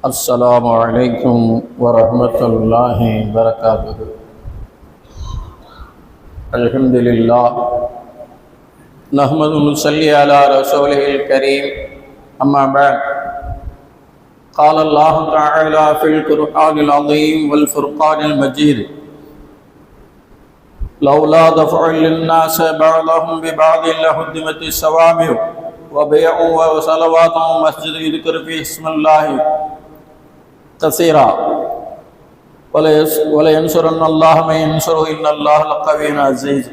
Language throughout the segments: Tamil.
السلام عليكم ورحمة الله وبركاته. الحمد لله. نحمد ونصلي على رسوله الكريم. أما بعد. قال الله تعالى في القرآن العظيم والفرقان المجيد. لولا دفع للناس بعضهم ببعض لهدمت الصوامع وبيع وصلوات ومسجد يذكر فيه اسم الله. كثيرا وليس- ولينصرن الله من ينصره إن الله لقوي عزيز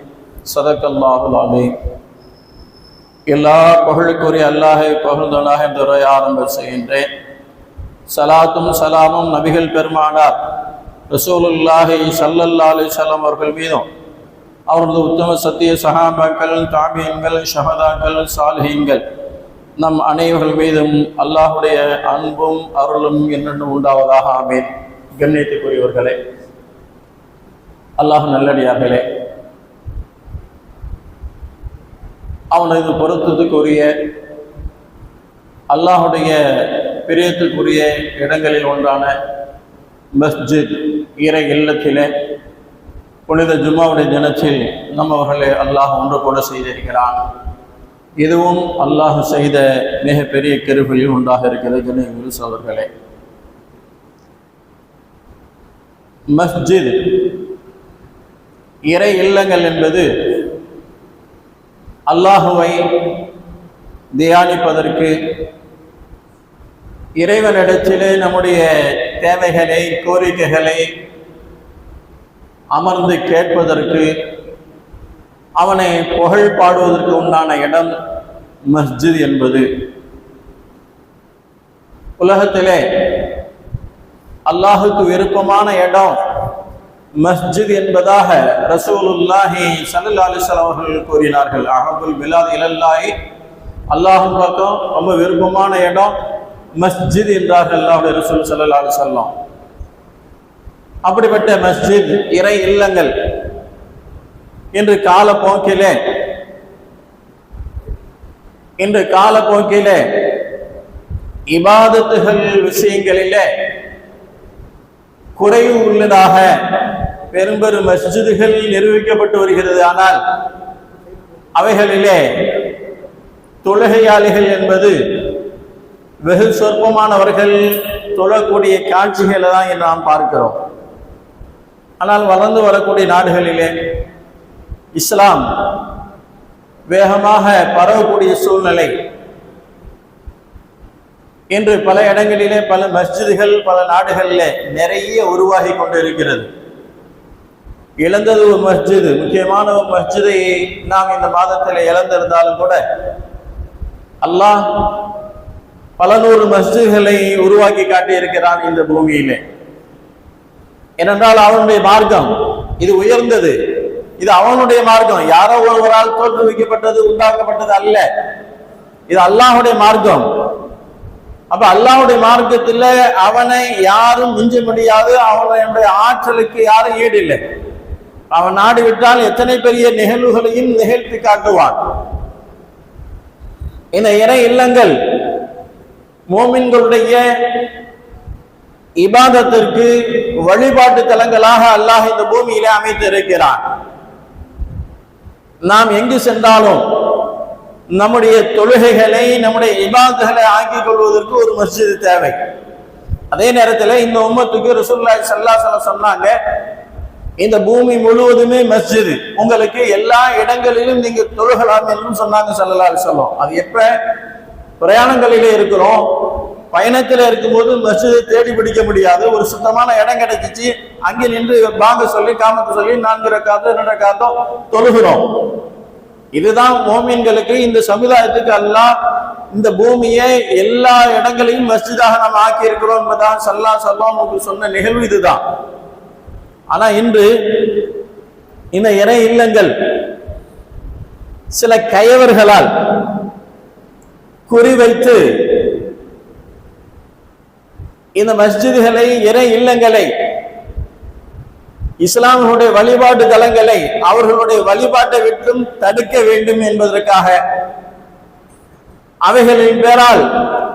صدق الله العظيم எல்லா புகழுக்குரிய அல்லாஹை புகழ்ந்தனாக இந்த உரையை ஆரம்ப செய்கின்றேன் சலாத்தும் சலாமும் நபிகள் பெருமானார் ரசூலுல்லாஹி ஸல்லல்லாஹு அலைஹி வஸல்லம் அவர்கள் மீதும் அவரது உத்தம சத்திய சஹாபாக்கள் தாபியன்கள் ஷஹதாக்கள் சாலிஹீன்கள் நம் அனைவர்கள் மீதும் அல்லாஹுடைய அன்பும் அருளும் என்னென்னும் உண்டாவதாக? ஆமேன். கண்ணியத்துக்குரியவர்களே அல்லாஹ் நல்லடியார்களே அவனது பொருத்தத்துக்குரிய அல்லாஹுடைய பிரியத்துக்குரிய இடங்களில் ஒன்றான மஸ்ஜித் இறை இல்லத்திலே புனித ஜும்மாவுடைய தினத்தில் நம்மவர்களை அல்லாஹ் ஒன்று கூட செய்திருக்கிறான். இதுவும் அல்லாஹ் செய்த மிகப்பெரிய கருவியில் உண்டாக இருக்கிறது என்று சோதர்களே. மஸ்ஜித் இறை இல்லங்கள் என்பது அல்லாஹுவை தியானிப்பதற்கு இறைவனிடத்திலே நம்முடைய தேவைகளை கோரிக்கைகளை அமர்ந்து கேட்பதற்கு அவனை புகழ் பாடுவதற்கு உண்டான இடம் மஸ்ஜித் என்பது. உலகத்திலே அல்லாஹுக்கு விருப்பமான இடம் மஸ்ஜித் என்பதாக ரசூலுல்லாஹி ஸல்லல்லாஹு அலைஹி அவர்கள் கூறினார்கள். அஹபுல் பிலாத் இலல்லாஹி. அல்லாஹு பக்கம் ரொம்ப விருப்பமான இடம் மஸ்ஜித் என்றார்கள் அல்லாஹ்வுடைய ரசூல் ஸல்லல்லாஹு அலைஹி அப்படிப்பட்ட மஸ்ஜித் இறை இல்லங்கள் இன்று காலப்போக்கிலே இன்று காலப்போக்கிலே இபாதத்துகள் விஷயங்களிலே குறைவு உள்ளதாக பெரும்பெரும் மஸ்ஜிதுகள் நிரூபிக்கப்பட்டு வருகிறது. ஆனால் அவைகளிலே தொழுகையாளிகள் என்பது வெகு சொற்பமானவர்கள் தொழக்கூடிய காட்சிகளை தான் நாம் பார்க்கிறோம். ஆனால் வளர்ந்து வரக்கூடிய நாடுகளிலே இஸ்லாம் வேகமாக பரவக்கூடிய சூழ்நிலை. இன்று பல இடங்களிலே பல மஸ்ஜிதுகள் பல நாடுகளிலே நிறைய உருவாகி கொண்டு இருக்கிறது இழந்தது ஒரு மஸ்ஜிது முக்கியமான ஒரு மஸ்ஜிதை நாம் இந்த மாதத்தில் இழந்திருந்தாலும் கூட அல்லாஹ் பல நூறு மஸ்ஜிதுகளை உருவாக்கி காட்டியிருக்கிறான் இந்த பூமியிலே. ஏனென்றால் அவனுடைய மார்க்கம் இது உயர்ந்தது. இது அவனுடைய மார்க்கம். யாரோ ஒருவரால் தோற்றுவிக்கப்பட்டது உண்டாக்கப்பட்டது அல்ல. இது அல்லாஹுடைய மார்க்கம். அப்ப அல்லாஹுடைய மார்க்கத்தில் அவனை யாரும் மிஞ்ச முடியாது அவனுடைய ஆற்றலுக்கு யாரும் ஈடு இல்லை. அவன் நாடு விட்டால் எத்தனை பெரிய நிகழ்வுகளையும் நிகழ்த்தி காட்டுவான். இந்த இறை இல்லங்கள் மோமின்களுடைய இபாதத்திற்கு வழிபாட்டு தலங்களாக அல்லாஹ் இந்த பூமியிலே அமைத்திருக்கிறான். நாம் எங்கு சென்றாலும் நம்முடைய தொழுகைகளை நம்முடைய இபாதுகளை ஆக்கிக் கொள்வதற்கு ஒரு மஸ்ஜிது தேவை. அதே நேரத்தில் இந்த உம்மத்துக்கு செல்லா சொல்ல சொன்னாங்க இந்த பூமி முழுவதுமே மஸ்ஜிது உங்களுக்கு எல்லா இடங்களிலும் நீங்க தொழுகலாம் என்றும் சொன்னாங்க சல்லல்லா சொல்லும் அது எப்ப? பிரயாணங்களிலே இருக்கிறோம். பயணத்தில் இருக்கும்போது மசிதை தேடி பிடிக்க முடியாது. ஒரு சுத்தமான இடம் கிடைச்சிச்சு. அங்கே நின்று பாங்க சொல்லி காமத்தை சொல்லி நான்கு ரக்காத்தோ ரெண்டு ரக்காத்தோ தொழுகிறோம். இதுதான் மோமீன்களுக்கு இந்த சமுதாயத்துக்கு அல்லாஹ் இந்த பூமியை எல்லா இடங்களையும் மஸ்ஜிதாக நாம் ஆக்கி இருக்கிறோம் என்பதான் சல்லா சல்லாம் சொன்ன நிகழ்வு இதுதான். ஆனா இன்று இந்த இறை இல்லங்கள் சில கயவர்களால் குறிவைத்து இந்த மஸ்ஜிதுகளை இறை இல்லங்களை இஸ்லாமினுடைய வழிபாட்டு தலங்களை அவர்களுடைய வழிபாட்டை விட்டும் தடுக்க வேண்டும் என்பதற்காக அவைகளின் பேரால்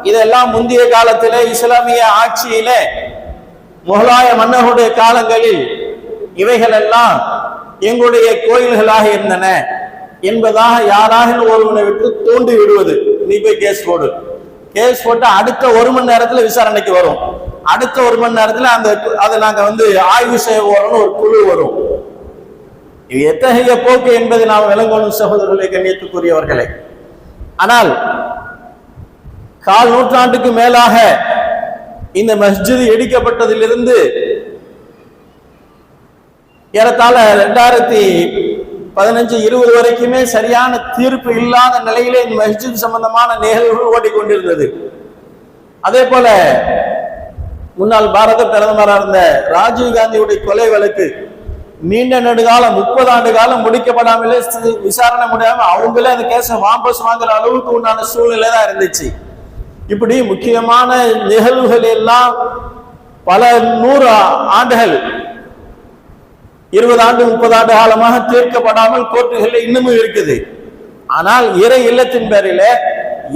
இதெல்லாம் முந்தைய காலத்திலே இஸ்லாமிய ஆட்சியிலே முகலாய மன்னர்களுடைய காலங்களில் இவைகள் எல்லாம் எங்களுடைய கோயில்களாக இருந்தன என்பதாக யாராக ஒருவனை விட்டு தூண்டி விடுவது நீ போய் கேஸ் போடு. கேஸ் போட்டு அடுத்த ஒரு மணி நேரத்தில் விசாரணைக்கு வரும். அடுத்த ஒரு மணி நேரத்தில் அந்த அதை நாங்கள் வந்து ஆய்வு செய்ய போறோம்னு ஒரு குழு வரும். இது எத்தகைய போக்கு என்பதை நாம் விளங்கணும் சகோதரர்களை கண்ணியத்துக்குரியவர்களை. ஆனால் கால் நூற்றாண்டுக்கு மேலாக இந்த மஸ்ஜித் இடிக்கப்பட்டதிலிருந்து ஏறத்தாழ ரெண்டாயிரத்தி பதினஞ்சு இருபது வரைக்குமே சரியான தீர்ப்பு இல்லாத நிலையிலே இந்த மஸ்ஜித் சம்பந்தமான நிகழ்வுகள் ஓடிக்கொண்டிருந்தது. அதே போல முன்னாள் பாரத பிரதமராக இருந்த ராஜீவ் காந்தியுடைய கொலை வழக்கு நீண்ட நெடுகாலம் முப்பது ஆண்டு காலம் முடிக்கப்படாமலே விசாரணை முடியாம அவங்களே அந்த கேஸை வாபஸ் வாங்குற அளவுக்கு உண்டான சூழ்நிலை தான் இருந்துச்சு. இப்படி முக்கியமான நிகழ்வுகள் எல்லாம் பல நூறு ஆண்டுகள் இருபது ஆண்டு முப்பது ஆண்டு காலமாக தீர்க்கப்படாமல் கோர்ட்டுகளில் இன்னமும் இருக்குது. ஆனால் இறை இல்லத்தின் பேரில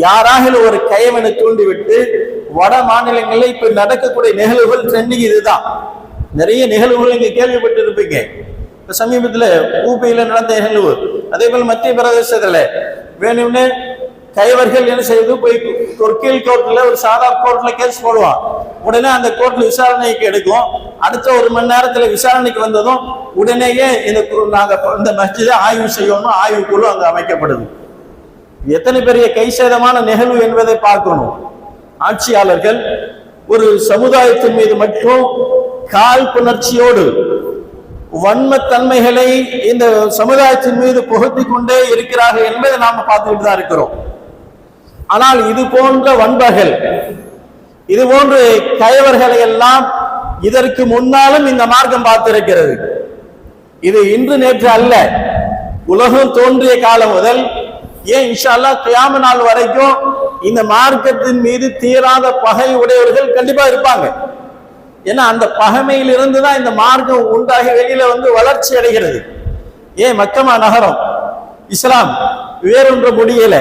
யாராக ஒரு கைவனை தூண்டிவிட்டு வட மாநிலங்களில் இப்ப நடக்கக்கூடிய நிகழ்வுகள் ட்ரெண்டிங் இதுதான். நிறைய நிகழ்வுகள் இங்க கேள்விப்பட்டு இருப்பீங்க இப்ப சமீபத்துல ஊபியில நடந்த நிகழ்வு அதே போல மத்திய பிரதேசத்துல. வேணும்னு கைவர்கள் என்ன செய்வது? போய் ஒரு கீழ் கோர்ட்ல ஒரு சாதா கோர்ட்ல கேஸ் போடுவான் உடனே அந்த கோர்ட்ல விசாரணைக்கு எடுக்கும். அடுத்த ஒரு மணி நேரத்துல விசாரணைக்கு வந்ததும் உடனேயே இந்த கு- நாங்க இந்த மஸ்ஜிதை ஆய்வு செய்யணும் ஆய்வுக்குழு அங்க அமைக்கப்படுது. எத்தனை பெரிய கை சேதமான நிகழ்வு என்பதை பார்க்கணும். ஆட்சியாளர்கள் ஒரு சமுதாயத்தின் மீது மட்டும் காழ்ப்புணர்ச்சியோடு வன்மத்தன்மைகளை இந்த சமுதாயத்தின் மீது புகுத்தி கொண்டே இருக்கிறார்கள் என்பதை நாம பார்த்துக்கிட்டு தான் இருக்கிறோம். ஆனால் இது போன்ற வன்பர்கள் இது போன்று கயவர்களை எல்லாம் இதற்கு முன்னாலும் இந்த மார்க்கம் பார்த்திருக்கிறது. இது இன்று நேற்று அல்ல உலகம் தோன்றிய காலம் முதல் ஏன் இன்ஷால்லா கியாம நாள் வரைக்கும் இந்த மார்க்கத்தின் மீது தீராத பகை உடையவர்கள் கண்டிப்பா இருப்பாங்க. ஏன்னா அந்த பகைமையிலிருந்து தான் இந்த மார்க்கம் உண்டாகி வெளியில வந்து வளர்ச்சி அடைகிறது. ஏன் மக்கமா நகரம் இஸ்லாம் வேறொன்ற முடியலை.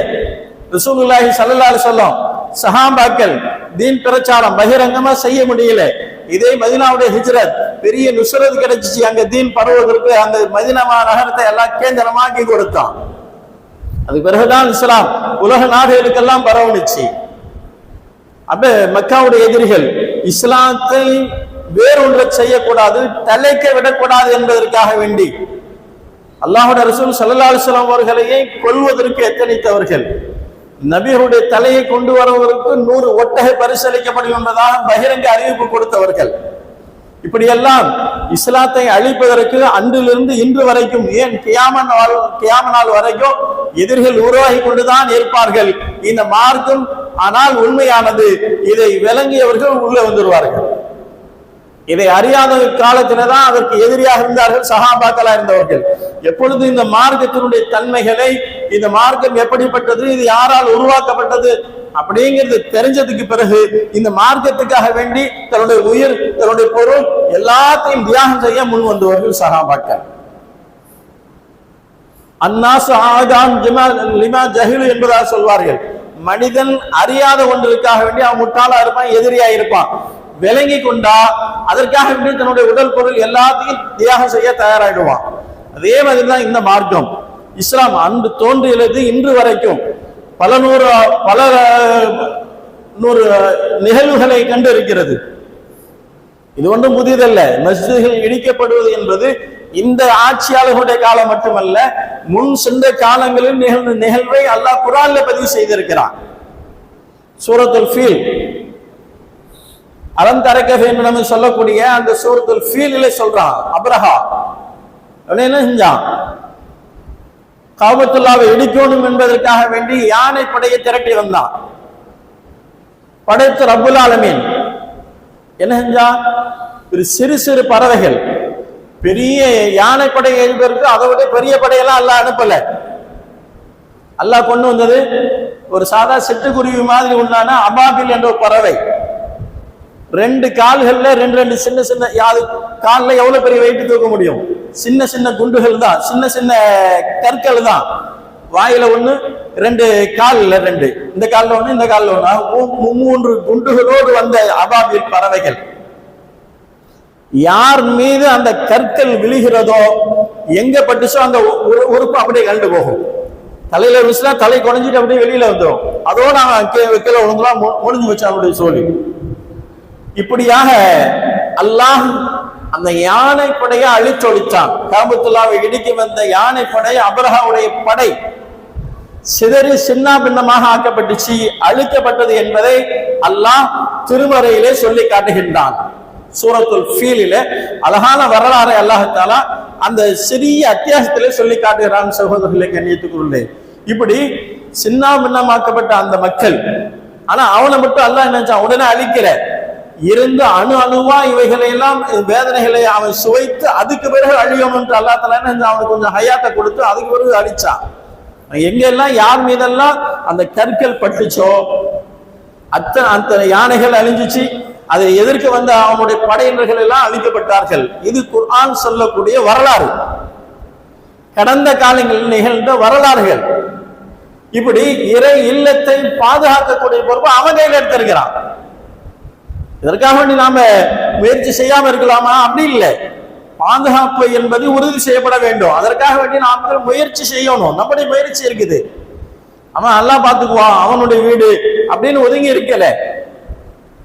ரசூலுல்லாஹி சல்லல்லாஹு சொல்லும் சஹாபாக்கள் தீன் பிரச்சாரம் பகிரங்கமா செய்ய முடியல. இதே மதினாவுடைய ஹிஜ்ரத் பெரிய நுசரத் கிடைச்சிச்சு. அங்க தீன் பரவுவதற்கு அந்த மதினமா நகரத்தை எல்லாம் கேந்திரமாக்கி கொடுத்தான். அது பிறகுதான் இஸ்லாம் உலக நாடுகளுக்கெல்லாம் பரவுனுச்சு. அப்ப மக்காவுடைய எதிரிகள் இஸ்லாத்தை வேறொன்ற செய்யக்கூடாது தலைக்க விடக்கூடாது என்பதற்காக வேண்டி. அல்லாஹுடைய ரசூல் சல்லா அலுவலாம் அவர்களையே கொல்வதற்கு எத்தனித்தவர்கள்? நபிகளுடைய தலையை கொண்டு வருவதற்கு நூறு ஒட்டகை பரிசளிக்கப்படும் என்பதாக பகிரங்க அறிவிப்பு கொடுத்தவர்கள். இப்படியெல்லாம் இஸ்லாத்தை அழிப்பதற்கு அன்றிலிருந்து இன்று வரைக்கும் ஏன் கியாம நாள் கியாம நாள் வரைக்கும் எதிரிகள் உருவாகி கொண்டுதான் இருப்பார்கள்? இந்த மார்க்கம் ஆனால் உண்மையானது. இதை விளங்கியவர்கள் உள்ளே வந்துடுவார்கள் இதை அறியாத காலத்தினதான் அதற்கு எதிரியாக இருந்தார்கள் சகாபாக்களா இருந்தவர்கள். எப்பொழுது இந்த மார்க்கத்தினுடைய தன்மைகளை இந்த மார்க்கம் எப்படிப்பட்டது இது யாரால் உருவாக்கப்பட்டது அப்படிங்கிறது தெரிஞ்சதுக்கு பிறகு இந்த மார்க்கத்துக்காக வேண்டி தன்னுடைய உயிர் தன்னுடைய பொருள் எல்லாத்தையும் தியாகம் செய்ய முன் வந்தவர்கள் சகாபாக்கள். அன்னாசு ஆகான் ஜிமா லிமா ஜஹிலு என்பதாக சொல்வார்கள். மனிதன் அறியாத ஒன்றிற்காக வேண்டி அவன் முட்டாளா இருப்பான் எதிரியா இருப்பான். விளங்கி கொண்டா அதற்காக வேண்டி தன்னுடைய உடல் பொருள் எல்லாத்தையும் தியாகம் செய்ய தயாராகிடுவான் அதே மாதிரி தான் இந்த மார்க்கம். இஸ்லாம் அன்று தோன்றியது இன்று வரைக்கும். பல நூறு பல நூறு நிகழ்வுகளை கண்டு இருக்கிறது இது ஒன்றும் புதியதல்ல மஸ்ஜிதுகள் இடிக்கப்படுவது என்பது இந்த ஆட்சியாளர்களுடைய காலம் மட்டுமல்ல முன் சென்ற காலங்களில் நிகழ்ந்த நிகழ்வை அல்லாஹ் குரான்ல பதிவு செய்திருக்கிறான். சூரத்துல் ஃபீல். அலந்தரக்க வேண்டும் சொல்லக்கூடிய அந்த சூரத்துல் ஃபீலிலே சொல்றான் அப்ரஹா. என்ன செஞ்சான்? காபத்துல்லாவை இடிக்கணும் என்பதற்காக வேண்டி யானை படையை திரட்டி வந்தான். படைத்த ரபுல் ஆலமீன். என்ன செஞ்சா ஒரு சிறு சிறு பறவைகள். பெரிய யானை படை எழுப்பதற்கு அதை விட பெரிய படையெல்லாம் அல்லாஹ் அனுப்பல. அல்லாஹ் கொண்டு வந்தது ஒரு சாதா சிட்டுக்குருவி மாதிரி உண்டான அபாபில் என்ற ஒரு பறவை. ரெண்டு கால்கள்ல ரெண்டு ரெண்டு சின்ன சின்ன யாது கால்ல எவ்வளவு பெரிய வெயிட் தூக்க முடியும்? சின்ன சின்ன குண்டுகள் தான் சின்ன சின்ன கற்கள் தான். வாயில ஒண்ணு ரெண்டு காலில் ரெண்டு. இந்த காலில் ஒண்ணு இந்த காலில் ஒண்ணு. மூன்று குண்டுகளோடு வந்த அபாபில் பறவைகள். யார் மீது அந்த கற்கள் விழுகிறதோ எங்க பட்டுச்சோ அந்த உறுப்பு அப்படியே கண்டு போகும். தலையில இருந்துச்சுன்னா தலை குறைஞ்சிட்டு அப்படியே வெளியில வந்துடும் அதோட அவன் கீழே கீழே விழுந்துலாம் முடிஞ்சு வச்சு அவனுடைய சொல்லி இப்படியாக அல்லாஹ் அந்த யானை படையை அழிச்சொழித்தான் காபத்துல்லாவை இடிக்க வந்த யானை படை அபரஹாவுடைய படை சிதறி சின்ன பின்னமாக ஆக்கப்பட்டுச்சு அழிக்கப்பட்டது என்பதை அல்லாஹ் திருமறையிலே சொல்லி காட்டுகின்றான். சூரத்துல் ஃபீலில அழகான வரலாறை அல்லாஹாலா அந்த சிறிய அத்தியாசத்திலே சொல்லி காட்டுகிறான் சகோதரர்களை கண்ணியத்துக்குள்ளே இப்படி சின்ன பின்னமாக்கப்பட்ட அந்த மக்கள் ஆனா அவனை மட்டும் அல்லாஹ் நினைச்சான் உடனே அழிக்கிற இருந்து அணு அணுவா இவைகளை எல்லாம் வேதனைகளை அவன் சுவைத்து அதுக்கு பிறகு அழியும் என்று அல்லா தலா அவனுக்கு கொஞ்சம் ஹயாத்தை கொடுத்து அதுக்கு பிறகு அழிச்சான். எங்கெல்லாம் யார் மீதெல்லாம் அந்த கற்கள் பட்டுச்சோ அத்தனை அத்தனை யானைகள் அழிஞ்சிச்சு அதை எதிர்க்க வந்த அவனுடைய படையினர்கள் எல்லாம் அழிக்கப்பட்டார்கள். இது குர்ஆன் சொல்லக்கூடிய வரலாறு. கடந்த காலங்களில் நிகழ்ந்த வரலாறுகள். இப்படி இறை இல்லத்தை பாதுகாக்கக்கூடிய பொறுப்பு அவன் கையில் எடுத்திருக்கிறான். இதற்காக வேண்டி நாம முயற்சி செய்யாம இருக்கலாமா? அப்படி இல்லை. பாதுகாப்பு என்பது உறுதி செய்யப்பட வேண்டும். அதற்காக வேண்டி நாம முயற்சி செய்யணும். நம்முடைய முயற்சி இருக்குது. அவன் நல்லா பார்த்துக்குவான். அவனுடைய வீடு அப்படின்னு ஒதுங்கி இருக்கல.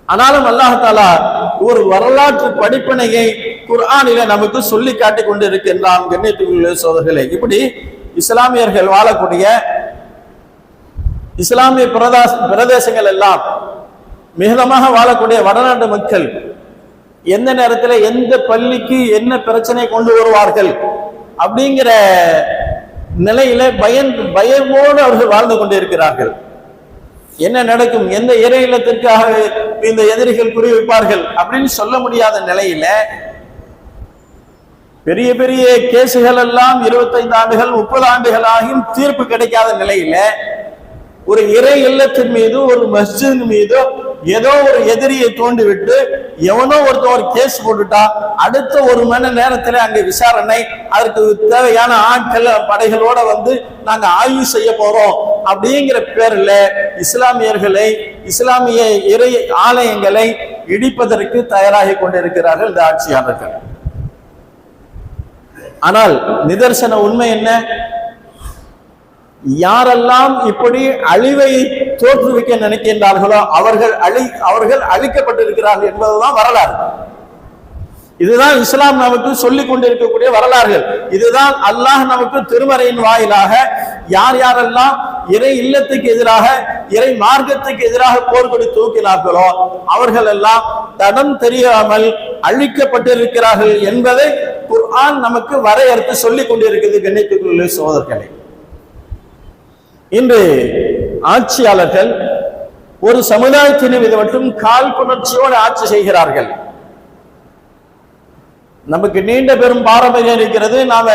ஆனாலும் அல்லாஹாலா ஒரு வரலாற்று படிப்பனையை குர்ஆனில நமக்கு சொல்லி காட்டி கொண்டு இருக்கின்றான் கண்ணியத்துக்குள்ள சோதர்களே. இப்படி இஸ்லாமியர்கள் வாழக்கூடிய இஸ்லாமிய பிரதா பிரதேசங்கள் எல்லாம் மிகுதமாக வாழக்கூடிய வடநாட்டு மக்கள் எந்த நேரத்தில் எந்த பள்ளிக்கு என்ன பிரச்சனை கொண்டு வருவார்கள் அப்படிங்கிற நிலையில பயன் பயமோடு அவர்கள் வாழ்ந்து கொண்டிருக்கிறார்கள். என்ன நடக்கும்? எந்த இறை இல்லத்திற்காக இந்த எதிரிகள் குறிவைப்பார்கள் அப்படின்னு சொல்ல முடியாத நிலையில பெரிய பெரிய கேசுகள் எல்லாம் இருபத்தைந்து ஆண்டுகள் முப்பது ஆண்டுகள் ஆகியும் தீர்ப்பு கிடைக்காத நிலையில ஒரு இறை இல்லத்தின் மீது ஒரு மஸ்ஜித் மீது ஏதோ ஒரு எதிரியை தோண்டிவிட்டு எவனோ ஒருத்தன் ஒரு கேஸ் போட்டுட்டா அடுத்த ஒரு மணி நேரத்தில் அங்கே விசாரணை அதற்கு தேவையான ஆட்கள் படைகளோட வந்து நாங்கள் ஆய்வு செய்ய போறோம் அப்படிங்கிற பேர்ல இஸ்லாமியர்களை இஸ்லாமிய இறை ஆலயங்களை இடிப்பதற்கு தயாராகி கொண்டிருக்கிறார்கள் இந்த ஆட்சியாளர்கள். ஆனால் நிதர்சன உண்மை என்ன? யாரெல்லாம் இப்படி அழிவை தோற்றுவிக்க நினைக்கின்றார்களோ அவர்கள் அழி அவர்கள் அழிக்கப்பட்டிருக்கிறார்கள் என்பதுதான் வரலாறு. இதுதான் இஸ்லாம் நமக்கு சொல்லிக் கொண்டிருக்கக்கூடிய வரலாறுகள். இதுதான் அல்லாஹ் நமக்கு திருமறையின் வாயிலாக யார் யாரெல்லாம் இறை இல்லத்துக்கு எதிராக இறை மார்க்கத்துக்கு எதிராக போர்க்கொடி தூக்கினார்களோ அவர்கள் எல்லாம் தடம் தெரியாமல் அழிக்கப்பட்டிருக்கிறார்கள் என்பதை குர்ஆன் நமக்கு வரையறுத்து சொல்லிக் கொண்டிருக்கிறது கண்ணியத்துக்குள்ள சோதர்களை இன்று ஆட்சியாளர்கள் ஒரு சமுதாயத்தினர் மீது மட்டும் காழ்ப்புணர்ச்சியோடு ஆட்சி செய்கிறார்கள். நமக்கு நீண்ட பெரும் பாரம்பரியம் இருக்கிறது. நாம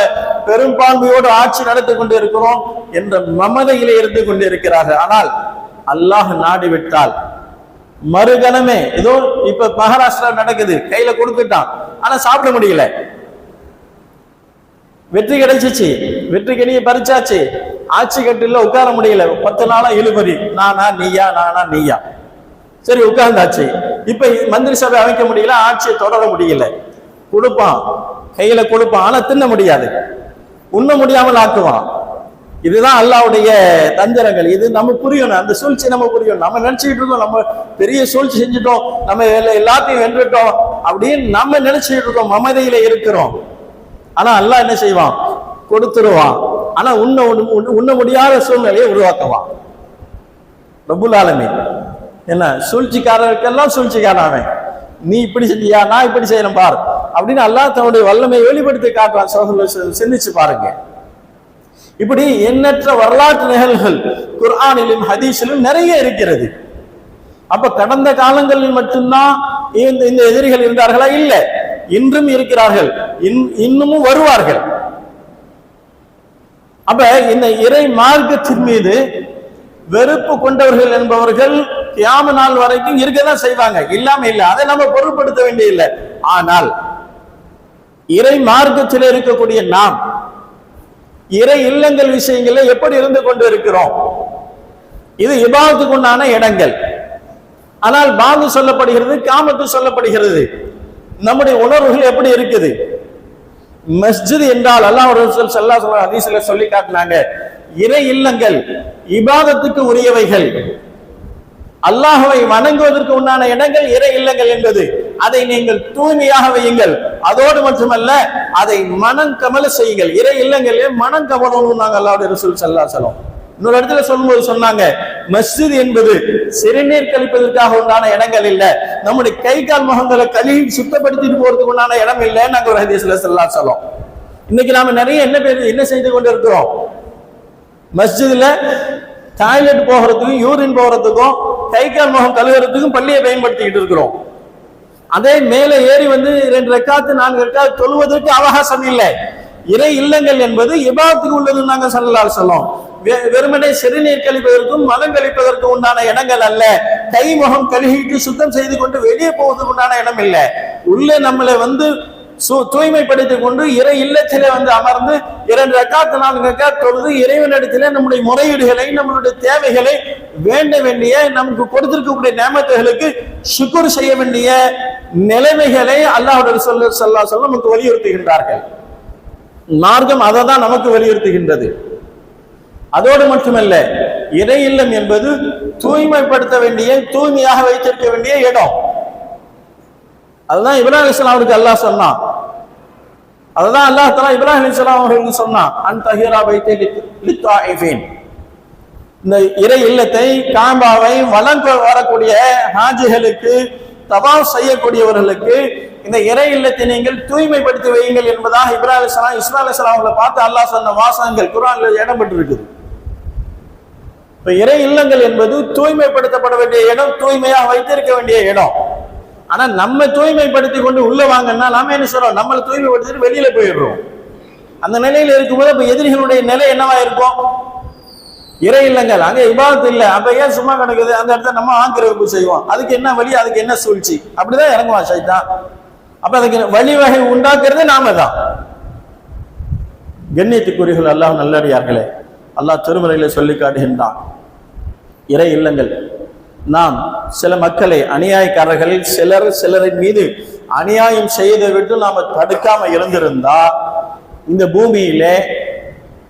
பெரும்பான்மையோடு ஆட்சி நடத்தி கொண்டு இருக்கிறோம் என்ற மமதையிலே இருந்து கொண்டு இருக்கிறார்கள் ஆனால் அல்லாஹ் நாடிவிட்டால் மறுகணமே ஏதோ இப்ப மகாராஷ்டிரா நடக்குது கையில கொடுத்துட்டான் ஆனா சாப்பிட முடியல. வெற்றி கிடைச்சிச்சு வெற்றி கனியை பறிச்சாச்சு ஆட்சி கட்டில உட்கார முடியல. பத்து நாளா இழுபறி. நானா நீயா நானா நீயா. சரி உட்கார்ந்தாச்சு. இப்ப மந்திரி சபை அமைக்க முடியல ஆட்சியை தொடர முடியல. கொடுப்பான். கையில கொடுப்பான். ஆனா தின்ன முடியாது. உண்ண முடியாமல் ஆக்குவான். இதுதான் அல்லாவுடைய தந்திரங்கள். இது நம்ம புரியணும். அந்த சூழ்ச்சி நம்ம புரியணும். நம்ம நினைச்சுக்கிட்டு இருக்கோம். நம்ம பெரிய சூழ்ச்சி செஞ்சுட்டோம். நம்ம எல்லாத்தையும் வென்றுட்டோம். அப்படின்னு நம்ம நினைச்சுக்கிட்டு இருக்கோம். மமதையில இருக்கிறோம். ஆனா அல்லாஹ் என்ன செய்வான்? கொடுத்துருவான். ஆனா உண்ண உண்ண- உண்ண- முடியாத சூழ்நிலையை உருவாக்குவான் ரபுல் ஆலமி என்ன? சூழ்ச்சிக்காரருக்கெல்லாம் சூழ்ச்சிக்காரன் அவன் நீ இப்படி செஞ்சியா நான் இப்படி செய்யணும் பார். அப்படின்னு அல்லாஹ் தன்னுடைய வல்லமையை வெளிப்படுத்தி காட்டுறான் சோதரில் சிந்திச்சு பாருங்க. இப்படி எண்ணற்ற வரலாற்று நிகழ்வுகள் குர்ஆனிலும் ஹதீஸிலும் நிறைய இருக்கிறது. அப்ப கடந்த காலங்களில் மட்டும்தான் இந்த இந்த எதிரிகள் இருந்தார்களா? இல்ல. இன்றும் இருக்கிறார்கள். இன்- இன்னமும் வருவார்கள். அப்ப இந்த இறை மார்க்கத்தின் மீது வெறுப்பு கொண்டவர்கள் என்பவர்கள் கியாம நாள் வரைக்கும் இருக்கதான் செய்வாங்க. இல்லாம இல்லை. அதை நம்ம பொருட்படுத்த வேண்டியதில்லை. ஆனால் இறை மார்க்கத்தில் இருக்கக்கூடிய நாம் இறை இல்லங்கள் விஷயங்கள்ல எப்படி இருந்து கொண்டு இருக்கிறோம்? இது இபாதத்துக்கு உண்டான இடங்கள். ஆனால் பாங்கு சொல்லப்படுகிறது காமத்து சொல்லப்படுகிறது. நம்முடைய உணர்வுகள் எப்படி இருக்குது? மஸ்ஜித் என்றால் அல்லாஹ் ரசூல் சல்லா சொல்ல ஹதீஸ்ல சொல்லி காட்டினாங்க. இறை இல்லங்கள் இபாதத்துக்கு உரியவைகள். அல்லாஹுவை வணங்குவதற்கு உண்டான இடங்கள் இறை இல்லங்கள் என்பது. அதை நீங்கள் தூய்மையாக வையுங்கள். அதோடு மட்டுமல்ல அதை மனம் கமல செய்யுங்கள். இறை இல்லங்களே மனம் கமலணும் நாங்கள் அல்லாவுடைய ரசூல் சல்லா சொல்லும் இன்னொரு இடத்துல சொல்லும்போது சொன்னாங்க மஸ்ஜித் என்பது சிறுநீர் கழிப்பதற்காக உண்டான இடங்கள் இல்ல. நம்முடைய கை கால் முகங்களை கழுவி சுத்தப்படுத்திட்டு போறதுக்கு உண்டான இடம் இல்லை நாங்க ஒரு ஹதீஸ்ல ஸல்லல்லாஹு சொல்லோம் இன்னைக்கு நாம நிறைய என்ன பேர் என்ன செய்து கொண்டு இருக்கிறோம் மஸ்ஜிதுல டாய்லெட் போகிறதுக்கும் யூரின் போகிறதுக்கும் கை கால் முகம் கழுவுறதுக்கும் பள்ளியை பயன்படுத்திக்கிட்டு இருக்கிறோம். அதே மேலே ஏறி வந்து ரெண்டு ரெக்காத்து நான்கு ரெக்காத்து தொழுவதற்கு அவகாசம் இல்லை. இறை இல்லங்கள் என்பது இபாத்துக்கு உள்ளது நாங்கள் சொல்லலாம் சொல்லும் வெறுமனே சிறுநீர் கழிப்பதற்கும் மலம் கழிப்பதற்கும் உண்டான இடங்கள் அல்ல. கை முகம் கழுகிட்டு சுத்தம் செய்து கொண்டு வெளியே போவதற்கு உண்டான இடம் இல்லை. உள்ளே நம்மளை வந்து சு தூய்மைப்படுத்திக் கொண்டு இறை இல்லத்திலே வந்து அமர்ந்து இரண்டு ரக்காத்து நான்கு ரக்காத் தொழுது இறைவனிடத்திலே நம்முடைய முறையீடுகளை நம்மளுடைய தேவைகளை வேண்ட வேண்டிய நமக்கு கொடுத்திருக்கக்கூடிய நேமத்துகளுக்கு சுக்குர் செய்ய வேண்டிய நிலைமைகளை அல்லாஹுடைய சொல்ல சொல்லா சொல்ல நமக்கு வலியுறுத்துகின்றார்கள். மார்க்கம் அதை தான் நமக்கு வலியுறுத்துகின்றது. அதோடு மட்டுமல்ல இறை இல்லம் என்பது தூய்மைப்படுத்த வேண்டிய தூய்மையாக வைத்திருக்க வேண்டிய இடம். அதுதான் இப்ராஹிம் இஸ்லாம் அவருக்கு அல்லாஹ் சொன்னான். அதுதான் அல்லாஹ் தலா இப்ராஹிம் இஸ்லாம் அவர்களுக்கு சொன்னான். அன் தஹீரா பைத்தை இந்த இறை இல்லத்தை காம்பாவை வளங்க வரக்கூடிய ஹாஜிகளுக்கு தவா செய்யக்கூடியவர்களுக்கு இந்த இறை இல்லத்தை நீங்கள் தூய்மைப்படுத்தி வையுங்கள் என்பதாக இப்ராஹிம் இஸ்லாம் இஸ்மாயில் இஸ்லாம் அவங்களை பார்த்து அல்லாஹ் சொன்ன வாசகங்கள் குரான்ல இடம்பெற்று இருக்குது இப்ப இறை இல்லங்கள் என்பது தூய்மைப்படுத்தப்பட வேண்டிய இடம் தூய்மையாக வைத்திருக்க வேண்டிய இடம். ஆனா நம்ம தூய்மைப்படுத்தி கொண்டு உள்ள வாங்கன்னா நாம என்ன சொல்றோம்? நம்மளை தூய்மைப்படுத்திட்டு வெளியில போயிடுறோம். அந்த நிலையில இருக்கும்போது அப்ப எதிரிகளுடைய நிலை என்னவா இருக்கும்? இறை இல்லங்கள். அங்க இபாதத்து இல்லை. அப்ப ஏன் சும்மா கிடக்குது? அந்த இடத்த நம்ம ஆக்கிரமிப்பு செய்வோம். அதுக்கு என்ன வழி? அதுக்கு என்ன சூழ்ச்சி? அப்படிதான் இறங்குவான் சைத்தான். அப்ப அதுக்கு வழிவகை உண்டாக்குறது நாம தான் கண்ணியத்துக்குரியர்கள் அல்லாஹ் நல்லடியார்களே. அல்லாஹ் திருமுறையில் சொல்லி காட்டுகின்றான். இறை இல்லங்கள். நாம் சில மக்களை அநியாயக்காரர்களில் சிலர் சிலரின் மீது அநியாயம் செய்ததை விட்டு நாம தடுக்காம இருந்திருந்தா இந்த பூமியிலே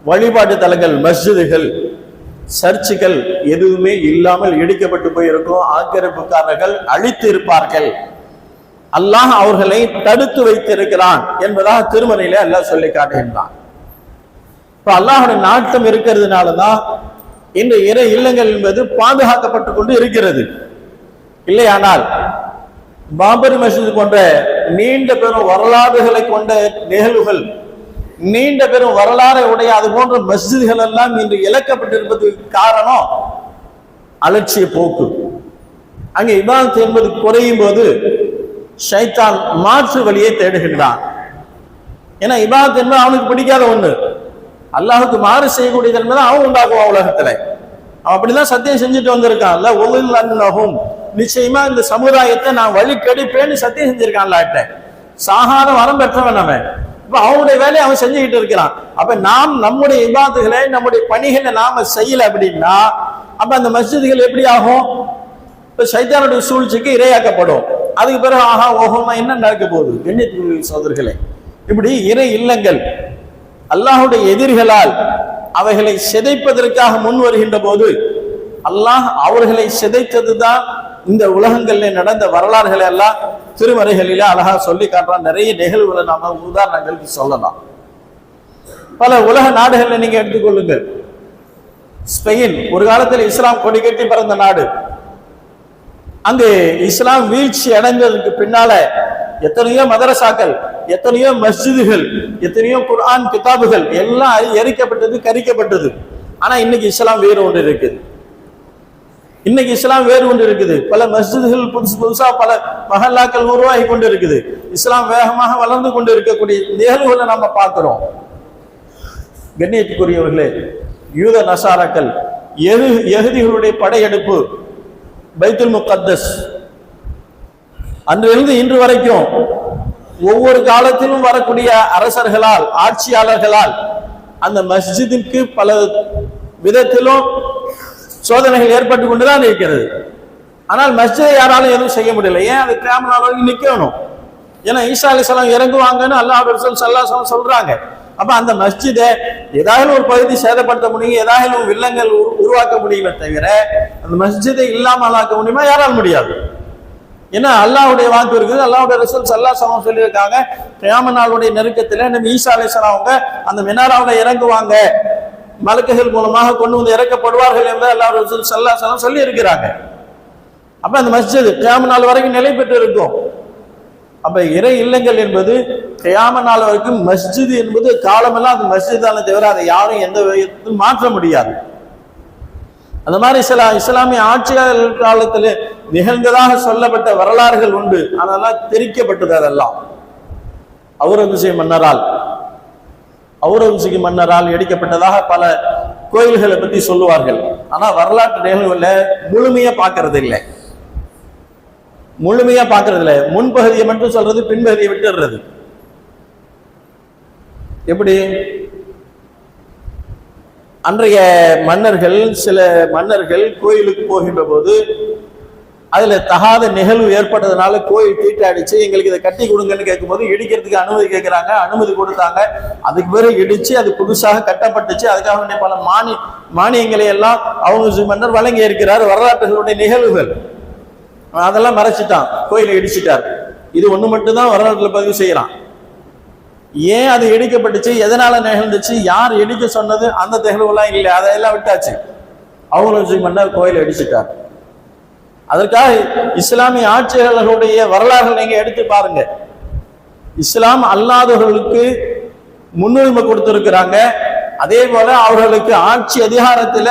வழிபாட்டு தலங்கள் மஸ்ஜிதுகள் சர்ச்சுகள் எதுவுமே இல்லாமல் இடிக்கப்பட்டு போயிருக்கும். ஆக்கிரமிப்புக்காரர்கள் அழித்து இருப்பார்கள். அல்லாஹ் அவர்களை தடுத்து வைத்திருக்கிறான் என்பதாக திருமறையில அல்லாஹ் சொல்லி காட்டுகின்றான். இப்போ அல்லாஹுடைய நாட்டம் இருக்கிறதுனால தான் இன்று இறை இல்லங்கள் என்பது பாதுகாக்கப்பட்டு கொண்டு இருக்கிறது. இல்லையானால் பாபரி மசூத் போன்ற நீண்ட பெரும் வரலாறுகளை கொண்ட நிகழ்வுகள் நீண்ட பெரும் வரலாறை உடைய அது போன்ற மஸ்ஜிதுகள் எல்லாம் இன்று இழக்கப்பட்டிருப்பதற்கு காரணம் அலட்சிய போக்கு. அங்கே இபாதத்து என்பது குறையும் போது ஷைத்தான் மாற்று வழியை தேடுகின்றான். ஏன்னா இபாதத்து என்பது அவனுக்கு பிடிக்காத ஒன்று அல்லாஹுக்கு மாறு செய்யக்கூடியது தான் அவன் உண்டாக்குவான் உலகத்துல. அவன் அப்படிதான் சத்தியம் செஞ்சுட்டு வந்திருக்கான்ல ஒவ்வொரு நிச்சயமா இந்த சமுதாயத்தை நான் வழி கெடுப்பேன்னு சத்தியம் செஞ்சிருக்கான் அல்லாட்ட சாகாத வரம் பெற்றவன் அவன். இப்ப அவனுடைய வேலையை அவன் செஞ்சுக்கிட்டு இருக்கிறான். அப்ப நாம் நம்முடைய இபாத்துகளை நம்முடைய பணிகளை நாம செய்யல அப்படின்னா அப்ப அந்த மஸ்ஜிதுகள் எப்படி ஆகும்? இப்ப சைத்தானுடைய சூழ்ச்சிக்கு இரையாக்கப்படும். அதுக்கு பிறகு ஆஹா ஓஹோமா என்ன நடக்க போகுது? கண்ணியத்துக்குரிய சோதர்களே இப்படி இறை இல்லங்கள் அல்லாஹுடைய எதிரிகளால் அவைகளை சிதைப்பதற்காக முன் வருகின்ற போது அல்லாஹ் அவர்களை சிதைத்ததுதான் இந்த உலகங்கள்ல நடந்த வரலாறுகளை எல்லாம் திருமறைகளில அழகா சொல்லி காட்டுறான். நிறைய நிகழ்வுகளை நாம உதாரணங்களுக்கு சொல்லலாம். பல உலக நாடுகளில் நீங்க எடுத்துக்கொள்ளுங்கள். ஸ்பெயின் ஒரு காலத்தில் இஸ்லாம் கொடி கட்டி பிறந்த நாடு. அங்கு இஸ்லாம் வீழ்ச்சி அடைந்ததுக்கு பின்னால எத்தனையோ மதரசாக்கள் எத்தனையோ மஸ்ஜிதுகள் எத்தனையோ குர்ஆன் கிதாபுகள் எல்லாம் எரிக்கப்பட்டது கரிக்கப்பட்டது. ஆனா இன்னைக்கு இஸ்லாம் வேறு ஒன்று இருக்குது. இன்னைக்கு இஸ்லாம் வேறு ஒன்று இருக்குது. பல மஸ்ஜிதுகள் புதுசு புதுசா பல மஹல்லாக்கள் உருவாகி கொண்டு இருக்குது இஸ்லாம் வேகமாக வளர்ந்து கொண்டு இருக்கக்கூடிய நிகழ்வுகளை நம்ம பார்க்கிறோம். கண்ணியத்துக்குரியவர்களே யூத நசாராக்கள் எது எகுதிகளுடைய படையெடுப்பு பைத்துல் முகத்தஸ் அன்றிலிருந்து இன்று வரைக்கும் ஒவ்வொரு காலத்திலும் வரக்கூடிய அரசர்களால் ஆட்சியாளர்களால் அந்த மஸ்ஜிதிற்கு பல விதத்திலும் சோதனைகள் ஏற்பட்டு கொண்டுதான் இருக்கிறது. ஆனால் மஸ்ஜிதை யாராலும் எதுவும் செய்ய முடியல. ஏன்? அது கேமரா நாள் வரைக்கும் ஏன்னா ஈசா அலிசலாம் இறங்குவாங்கன்னு அல்லாஹ் ரசூல் சல்லாசலம் சொல்றாங்க. அப்ப அந்த மஸ்ஜிதை ஏதாவது ஒரு பகுதி சேதப்படுத்த முடியும்? ஏதாவது வில்லங்கள் உருவாக்க முடியுமே தவிர அந்த மஸ்ஜிதை இல்லாமல் ஆக்க முடியுமா? யாரால் முடியாது. ஏன்னா அல்லாவுடைய வாக்கு இருக்குது. அல்லாவுடைய ரிசல்ட்ஸ் சல்லாஹ் சமம் சொல்லியிருக்காங்க கியாம நாளுடைய நெருக்கத்தில் நம்ம ஈசா அலிஸ்லாம் அவங்க அந்த மினாராவில் இறங்குவாங்க. மலக்குகள் மூலமாக கொண்டு வந்து இறக்கப்படுவார்கள் என்று அல்லாஹ் ரசூல் சல்லாஹ் சலம் சொல்லி இருக்கிறாங்க அப்ப அந்த மஸ்ஜித் கியாம நாள் வரைக்கும் நிலை பெற்று இருக்கும். அப்ப இறை இல்லங்கள் என்பது கியாம நாள் வரைக்கும் மஸ்ஜித் என்பது காலமெல்லாம் அது மஸ்ஜித் தானே தவிர அதை யாரும் எந்த விதத்திலும் மாற்ற முடியாது. அந்த மாதிரி சில இஸ்லாமிய ஆட்சியாளர் காலத்தில் நிகழ்ந்ததாக சொல்லப்பட்ட வரலாறுகள் உண்டு. அதெல்லாம் தெரிக்கப்பட்டது அதெல்லாம். அவுரங்கசீப் மன்னரால். அவுரங்கசீப் மன்னரால் எடுக்கப்பட்டதாக பல கோயில்களை பத்தி சொல்லுவார்கள். ஆனா வரலாற்று நிகழ்வுல முழுமையா பார்க்கறது இல்லை முழுமையா பார்க்கறது இல்லை முன்பகுதியை மட்டும் சொல்றது பின்பகுதியை விட்டுடுறது எப்படி? அன்றைய மன்னர்கள் சில மன்னர்கள் கோயிலுக்கு போகின்ற போது அதுல தகாத நிகழ்வு ஏற்பட்டதுனால கோயில் தீட்டாடிச்சு எங்களுக்கு இதை கட்டி கொடுங்கன்னு கேட்கும்போது இடிக்கிறதுக்கு அனுமதி கேட்கிறாங்க அனுமதி கொடுத்தாங்க. அதுக்கு பிறகு இடிச்சு அது புதுசாக கட்டப்பட்டுச்சு. அதுக்காக வேண்டிய பல மானி மானியங்களை எல்லாம் அவங்க மன்னர் வழங்கி இருக்கிறார். வரலாற்றுகளுடைய நிகழ்வுகள். அதெல்லாம் மறைச்சிட்டான். கோயிலை இடிச்சிட்டார். இது ஒண்ணு மட்டும்தான் வரலாற்றுல பதிவு செய்யறான் ஏன் அது இடிக்கப்பட்டுச்சு எதனால நிகழ்ந்துச்சு? யார் இடிக்க சொன்னது? அந்த தகவலாம் இல்லை. அதையெல்லாம் விட்டாச்சு. அவங்களும் மன்னர் கோயிலை அடிச்சுட்டார். அதற்காக இஸ்லாமிய ஆட்சியாளர்களுடைய வரலாறு நீங்க எடுத்து பாருங்க. இஸ்லாம் அல்லாதவர்களுக்கு முன்னுரிமை கொடுத்திருக்கிறாங்க. அதே போல அவர்களுக்கு ஆட்சி அதிகாரத்தில்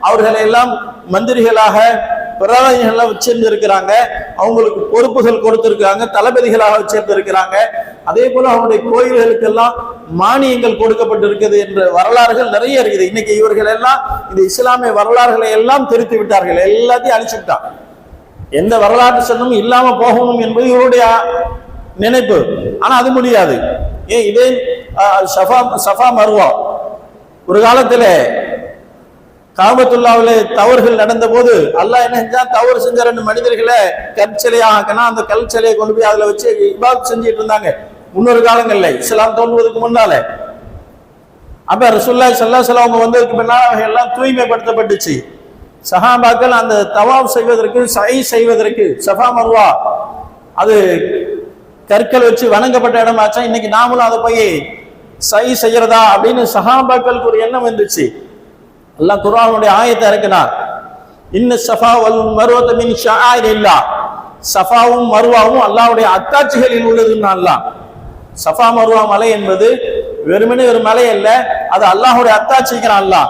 அவர்களை எல்லாம் மந்திரிகளாக பிரதானிகளாக வச்சிருந்திருக்கிறாங்க. அவங்களுக்கு பொறுப்புகள் கொடுத்திருக்காங்க தளபதிகளாக வச்சிருந்திருக்கிறாங்க. அதே போல அவருடைய கோயில்களுக்கு எல்லாம் மானியங்கள் கொடுக்கப்பட்டிருக்கிறது என்ற வரலாறுகள் நிறைய இருக்குது. இன்னைக்கு இவர்கள் எல்லாம் இந்த இஸ்லாமிய வரலாறுகளை எல்லாம் திருத்தி விட்டார்கள். எல்லாத்தையும் அழிச்சு விட்டான் எந்த வரலாற்று சட்டமும் இல்லாம போகணும் என்பது இவருடைய நினைப்பு. ஆனா அது முடியாது. ஏன் இதே சஃபா சஃபா மருவா ஒரு காலத்துல காபத்துல்லாவில தவறுகள் நடந்த போது அல்லாஹ் என்ன செஞ்சா தவறு செஞ்ச ரெண்டு மனிதர்களை கற்சிலையாக்கனா அந்த கல் சிலையை கொண்டு போய் அதுல வச்சு இபாத் செஞ்சுட்டு இருந்தாங்க. முன்னொரு காலங்கள்ல இஸ்லாம் தோன்றுவதற்கு முன்னால. அப்ப ரசூல்லாய் சல்லாஹ் அவங்க வந்ததுக்கு பின்னால் அவங்க எல்லாம் தூய்மைப்படுத்தப்பட்டுச்சு. சஹாபாக்கள் அந்த தவாப் செய்வதற்கு சை செய்வதற்கு சஃபா மர்வா அது கற்கள் வச்சு வணங்கப்பட்ட இடமாச்சா? இன்னைக்கு நாமளும் அதை போய் சை செய்யறதா அப்படின்னு சஹாபாக்களுக்கு ஒரு எண்ணம் வந்துச்சு. அல்லாஹ் குர்ஆனுடைய ஆயத்தை இறக்கினார். இன்ன சஃபா வல் மருவத மின் ஷஆயிர் இல்லா சஃபாவும் மருவாவும் அல்லாஹ்வுடைய அத்தாட்சிகளில் உள்ளதுன்னு அல்லாஹ் சஃபா மருவா மலை என்பது வெறுமனே ஒரு மலை அல்ல அது அல்லாஹ்வுடைய அத்தாட்சிக்கிறான் அல்லாஹ்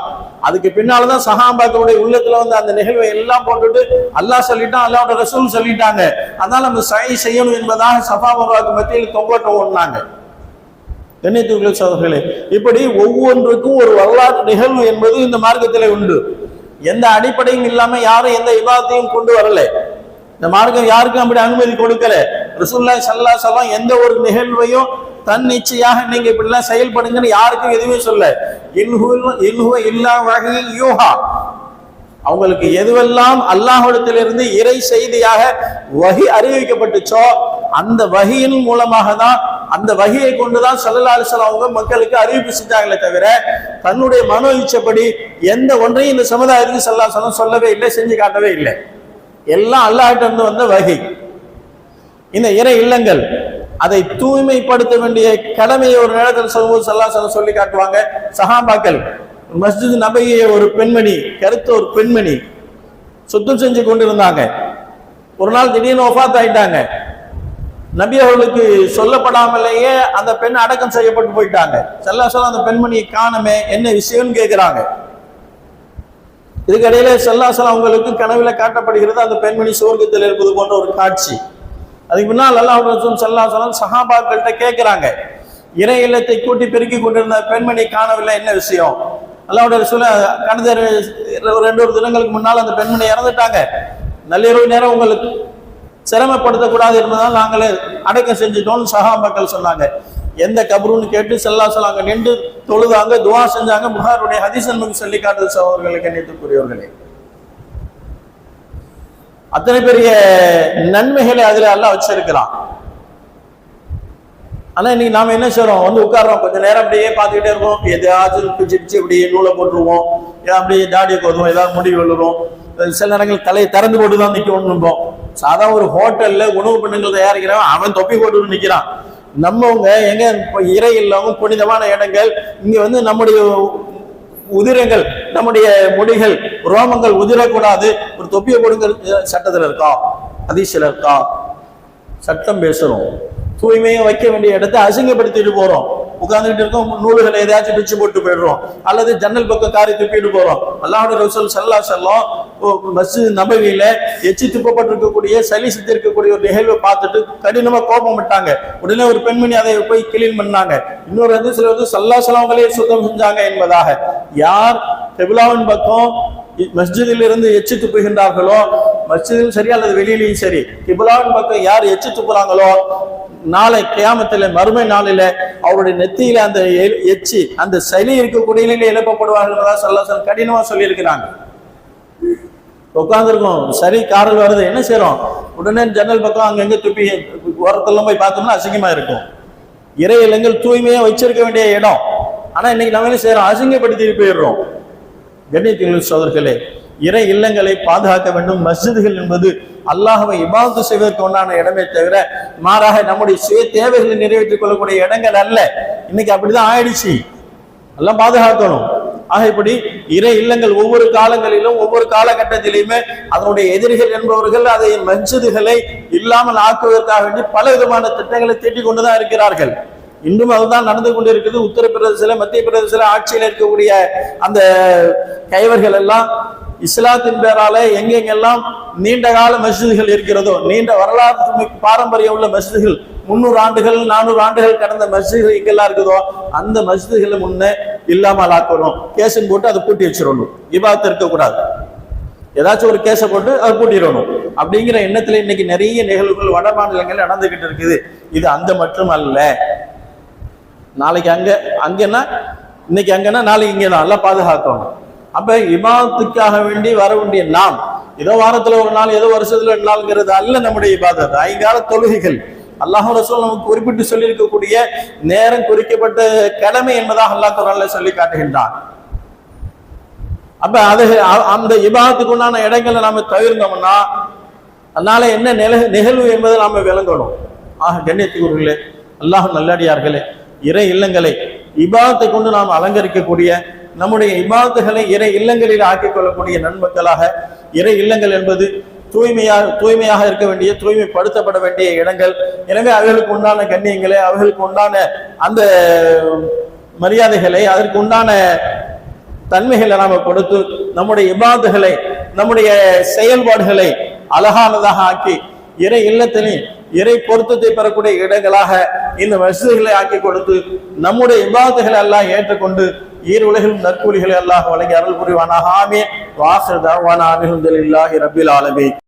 அதுக்கு பின்னால்தான் சஹாபாக்களுடைய உள்ளத்துல வந்து அந்த நிகழ்வை எல்லாம் போட்டுட்டு அல்லாஹ் சொல்லிட்டான் அல்லாஹ்வோட ரசூல் சொல்லிட்டாங்க. அதனால நம்ம சை செய்யணும் என்பதாக சஃபா மருவாக்கு மத்தியில் தொங்கோட்டம் ஓடினாங்க கண்ணியத்துக்குள்ள சோதர்களே இப்படி ஒவ்வொன்றுக்கும் ஒரு வரலாற்று நிகழ்வு என்பது இந்த மார்க்கத்திலே உண்டு. எந்த அடிப்படையும் இல்லாம யாரும் எந்த விவாதத்தையும் கொண்டு வரல. இந்த மார்க்கம் யாருக்கும் அப்படி அனுமதி கொடுக்கல. ரசூல்லா சல்லா சலாம் எந்த ஒரு நிகழ்வையும் தன்னிச்சையாக நீங்க இப்படிலாம் செயல்படுங்கன்னு யாருக்கும் எதுவுமே சொல்ல. இன்ஹுவ இன்ஹுவ இல்லா வகையில் யூஹா. அவங்களுக்கு எதுவெல்லாம் அல்லாஹிடத்திலிருந்து இறை செய்தியாக வகி அறிவிக்கப்பட்டுச்சோ அந்த வகையின் மூலமாக தான் அந்த வகையை கொண்டுதான் சல்லல்லா அலிஸ்லாம் அவங்க மக்களுக்கு அறிவிப்பு செஞ்சாங்களே தவிர தன்னுடைய மனோ இச்சப்படி எந்த ஒன்றையும் இந்த சமுதாயத்துக்கு சல்லா சலம் சொல்லவே இல்லை செஞ்சு காட்டவே இல்லை. எல்லாம் அல்லாஹிட்ட இருந்து வந்த வகை. இந்த இறை இல்லங்கள் அதை தூய்மைப்படுத்த வேண்டிய கடமையை ஒரு நேரத்தில் சொல்லும்போது சல்லா சலம் சொல்லி காட்டுவாங்க சஹாபாக்கள். மஸ்ஜித் நபையை ஒரு பெண்மணி கருத்த ஒரு பெண்மணி சுத்தம் செஞ்சு கொண்டிருந்தாங்க. ஒரு நாள் திடீர்னு ஒஃபாத் ஆயிட்டாங்க. நபி அவர்களுக்கு சொல்லப்படாமலேயே அந்த பெண் அடக்கம் செய்யப்பட்டு போயிட்டாங்க. செல்லா சொல்ல அந்த பெண்மணியை காணமே என்ன விஷயம்னு கேட்குறாங்க இதுக்கிடையில செல்லாசலம் அவங்களுக்கு கனவுல காட்டப்படுகிறது அந்த பெண்மணி சுவர்க்கத்தில் இருப்பது போன்ற ஒரு காட்சி. அதுக்கு முன்னால் அல்லாஹ் ரசூல் செல்லாசலம் சஹாபாக்கள்கிட்ட கேட்குறாங்க இறை இல்லத்தை கூட்டி பெருக்கி கொண்டிருந்த பெண்மணி காணவில்லை என்ன விஷயம்? அல்லாவுடைய ரசூல கடந்த ரெண்டு ஒரு தினங்களுக்கு முன்னால் அந்த பெண்மணி இறந்துட்டாங்க. நள்ளிரவு நேரம் உங்களுக்கு சிரமப்படுத்தக்கூடாது என்பதால் நாங்களே அடக்கம் செஞ்சுட்டோம்னு சகா மக்கள் சொன்னாங்க. எந்த கபருன்னு கேட்டு செல்லா சொல்லாங்க நின்று தொழுதாங்க துவா செஞ்சாங்க. புகாருடைய ஹதீஸ் சொல்லி காட்டுது சகோதரர்களுக்கு நேற்றுக்குரியவர்களே அத்தனை பெரிய நன்மைகளை அதில் எல்லாம் வச்சிருக்கிறான். ஆனால் இன்னைக்கு நாம் என்ன செய்கிறோம் வந்து உட்கார்றோம். கொஞ்சம் நேரம் அப்படியே பார்த்துக்கிட்டே இருக்கோம். எதையாச்சும் பிடிச்சிருச்சு அப்படியே நூலை போட்டுருவோம். ஏன் அப்படியே தாடியை கொதுவோம். ஏதாவது முடி விழுறோம் சில நேரங்கள் தலையை திறந்து போட்டு தான் நிற்கணும்போம் சாதா ஒரு ஹோட்டலில் உணவு பண்ணுங்கள் தயாரிக்கிறவன் அவன் தொப்பி போட்டு நிற்கிறான் நம்மவங்க எங்க? இறை இல்லாம புனிதமான இடங்கள் இங்க வந்து நம்முடைய உதிரங்கள் நம்முடைய முடிகள் ரோமங்கள் உதிரக்கூடாது. ஒரு தொப்பியை கொடுங்க சட்டத்தில் இருக்கா? அதிசயில இருக்கா? சட்டம் பேசுறோம் தூய்மையை வைக்க வேண்டிய இடத்தை அசிங்கப்படுத்திட்டு போறோம். உட்கார்ந்துட்டு இருக்கோம் நூல்களை ஏதாச்சும் பிச்சு போட்டு போயிடுறோம். அல்லது ஜன்னல் பக்கம் காரி துப்பிட்டு போறோம். அல்லாஹோட ரசூல் சல்லா செல்லம் மஸ்ஜித் நபவியில எச்சி துப்பப்பட்டிருக்கக்கூடிய சளி சித்திருக்கக்கூடிய ஒரு நிகழ்வை பார்த்துட்டு கடினமா கோபம் விட்டாங்க. உடனே ஒரு பெண்மணி அதை போய் கிளீன் பண்ணாங்க. இன்னொரு வந்து சில வந்து சல்லா செலவங்களே சுத்தம் செஞ்சாங்க என்பதாக. யார் தெபிலாவின் பக்கம் மஸ்ஜிதில் இருந்து எச்சு துப்புகின்றார்களோ மஸ்ஜிதிலும் சரி அல்லது வெளியிலையும் சரி திபுலாவின் பக்கம் யார் எச்சு துப்புறாங்களோ நாளை கியாமத்தில் மறுமை நாளில் அவருடைய நெத்தியில அந்த எச்சி அந்த சளி இருக்கக்கூடிய எழுப்பப்படுவார்கள் சொல்ல கடினமா சொல்லியிருக்கிறாங்க. உட்காந்துருக்கோம் சரி காரல் வருது என்ன செய்யறோம் உடனே ஜன்னல் பக்கம் அங்கங்க துப்பி ஓரத்தெல்லாம் போய் பார்த்தோம்னா அசிங்கமா இருக்கும். இறை இல்லங்கள் தூய்மையா வச்சிருக்க வேண்டிய இடம். ஆனா இன்னைக்கு நம்ம என்ன செய்யறோம் அசிங்கப்படுத்தி போயிடுறோம். கண்ணியத்தின் சோதர்களே இறை இல்லங்களை பாதுகாக்க வேண்டும். மஸ்ஜிதுகள் என்பது அல்லாஹவை இபாவது செய்வதற்கு உண்டான இடமே தவிர மாறாக நம்முடைய சுய தேவைகளை நிறைவேற்றிக் கொள்ளக்கூடிய இடங்கள் அல்ல. இன்னைக்கு அப்படிதான் ஆயிடுச்சு. எல்லாம் பாதுகாக்கணும். ஆக இப்படி இறை இல்லங்கள் ஒவ்வொரு காலங்களிலும் ஒவ்வொரு காலகட்டத்திலையுமே அதனுடைய எதிரிகள் என்பவர்கள் அதை மஸ்ஜிதுகளை இல்லாமல் ஆக்குவதற்காக வேண்டி பல விதமான திட்டங்களை தீட்டிக் கொண்டுதான் இருக்கிறார்கள். இன்றும் அதுதான் நடந்து கொண்டிருக்குது உத்தரப்பிரதேசில மத்திய பிரதேசில ஆட்சியில் இருக்கக்கூடிய அந்த கைவர்கள் எல்லாம் இஸ்லாத்தின் பேரால எங்கெங்கெல்லாம் நீண்ட கால மஸ்ஜிதுகள் இருக்கிறதோ நீண்ட வரலாற்று பாரம்பரியம் உள்ள மஸ்ஜிதுகள் முந்நூறு ஆண்டுகள் நானூறு ஆண்டுகள் கடந்த மஸ்ஜிதுகள் எங்கெல்லாம் இருக்குதோ அந்த மஸ்ஜிதுகளை முன்னே இல்லாமல் ஆக்கணும். கேசன் போட்டு அதை பூட்டி வச்சிடணும். இபாத்து இருக்கக்கூடாது. ஏதாச்சும் ஒரு கேஸை போட்டு அதை பூட்டிடணும். அப்படிங்கிற எண்ணத்துல இன்னைக்கு நிறைய நிகழ்வுகள் வட மாநிலங்கள் நடந்துகிட்டு இருக்குது. இது அந்த மட்டும் அல்ல. நாளைக்கு அங்க அங்கன்னா இன்னைக்கு அங்கன்னா நாளைக்கு இங்கே நல்லா பாதுகாக்கணும். அப்ப இபாத்துக்காக வேண்டி வர வேண்டிய நாம் ஏதோ வாரத்துல ஒரு நாள் ஏதோ வருஷத்துல ரெண்டு நாள்ங்கிறது அல்ல நம்முடைய இபாதத். ஐங்கால தொழுகைகள். அல்லாஹ் ரசூல் நமக்கு குறிப்பிட்டு சொல்லியிருக்கக்கூடிய நேரம் குறிக்கப்பட்ட கடமை என்பதாக அல்லாஹ் குரான்ல சொல்லி காட்டுகின்றான். அப்ப அது அந்த இபாதத்துக்கு உண்டான இடங்களை நாம தவிர்ந்தோம்னா அதனால என்ன நில நிகழ்வு என்பதை நாம விளங்கணும். ஆக கண்ணியத்துக்குரியர்களே அல்லாஹ் நல்லடியார்களே இறை இல்லங்களை இபாதத்தை கொண்டு நாம் அலங்கரிக்கக்கூடிய நம்முடைய இமாத்துகளை இறை இல்லங்களில் ஆக்கிக் கொள்ளக்கூடிய நன்மக்களாக இறை இல்லங்கள் என்பது தூய்மையாக தூய்மையாக இருக்க வேண்டிய தூய்மைப்படுத்தப்பட வேண்டிய இடங்கள். எனவே அவர்களுக்கு உண்டான கண்ணியங்களை அவர்களுக்கு உண்டான அந்த மரியாதைகளை அதற்கு உண்டான தன்மைகளை நாம கொடுத்து நம்முடைய இபாதுகளை நம்முடைய செயல்பாடுகளை அழகானதாக ஆக்கி இறை இல்லத்திலே இறை பொருத்தத்தை பெறக்கூடிய இடங்களாக இந்த மசிதிகளை ஆக்கி கொடுத்து நம்முடைய இபாதுகளை எல்லாம் ஏற்றுக்கொண்டு ஈர் உலகிலும் நற்கூலிகளை அல்லாஹ் வழங்கி அருள் புரிவானாக. ஆமே வாசல் தவான இல்லாஹி ரபில் ஆலமே